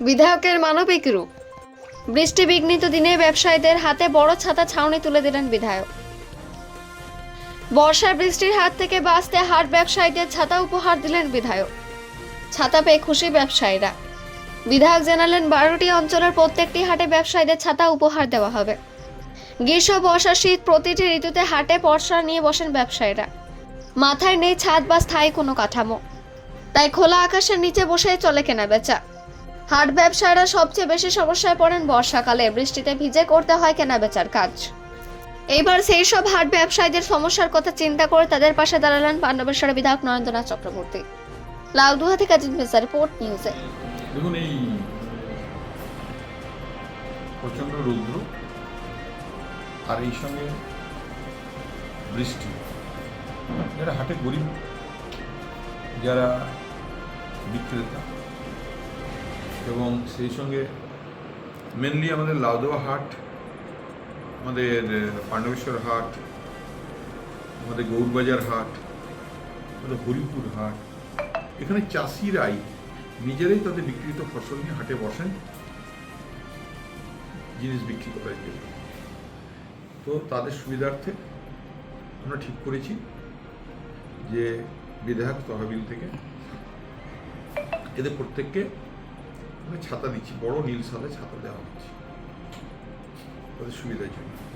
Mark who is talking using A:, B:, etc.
A: বিধায়কের মানবিক রূপ। বৃষ্টি বিঘ্নিত দিনে ব্যবসায়ীদের হাতে বড় ছাতা ছাউনি তুলে দিলেন বিধায়ক। বর্ষা বৃষ্টির হাত থেকে বাঁচতে হাট ব্যবসায়ীদের ছাতা উপহার দিলেন বিধায়ক। ছাতা পেয়ে খুশি ব্যবসায়ীরা। বিধায়ক জানালেন, বারোটি অঞ্চলের প্রত্যেকটি হাটে ব্যবসায়ীদের ছাতা উপহার দেওয়া হবে। গ্রীষ্ম, বর্ষা, শীত প্রতিটি ঋতুতে হাটে বর্ষা নিয়ে বসেন ব্যবসায়ীরা। মাথায় নেই ছাদ বা স্থায়ী কোনো কাঠামো। তাই খোলা আকাশের নিচে বসেই চলে কেনা বেচা। হাট ব্যবসায়ীরা সবচেয়ে বেশি সমস্যায় পড়েন বর্ষাকালে, বৃষ্টিতে ভিজে করতে হয় কেনা বেচার কাজ। এইবার সেই সব হাট ব্যবসায়ীদের সমস্যার কথা চিন্তা করে তাদের পাশে দাঁড়ালেন পাণ্ডবেশ্বরের বিধায়ক নরেন্দ্রনাথ চক্রবর্তী। লাউদুহা থেকে অজিত মির্জা রিপোর্ট, নিউজে।
B: দেখুন, এই প্রচণ্ড রৌদ্র আর এই সঙ্গে বৃষ্টি। যারা হাটে গরিব। যারা বিক্রেতা এবং সেই সঙ্গে মেনলি আমাদের লাউদোয়া হাট, আমাদের পাণ্ডবেশ্বর হাট, আমাদের গৌরবাজার হাট, আমাদের হরিপুর হাট। এখানে চাষিরাই নিজেরাই তাদের বিক্রিত ফসল নিয়ে হাটে বসেন, জিনিস বিক্রি করার জন্য। তো তাদের সুবিধার্থে আমরা ঠিক করেছি যে বিধায়ক তহবিল থেকে। এদের প্রত্যেককে ছাতা দিচ্ছি, বড় নীল সালে ছাতা দেওয়া হচ্ছে। তাদের সুবিধার জন্য।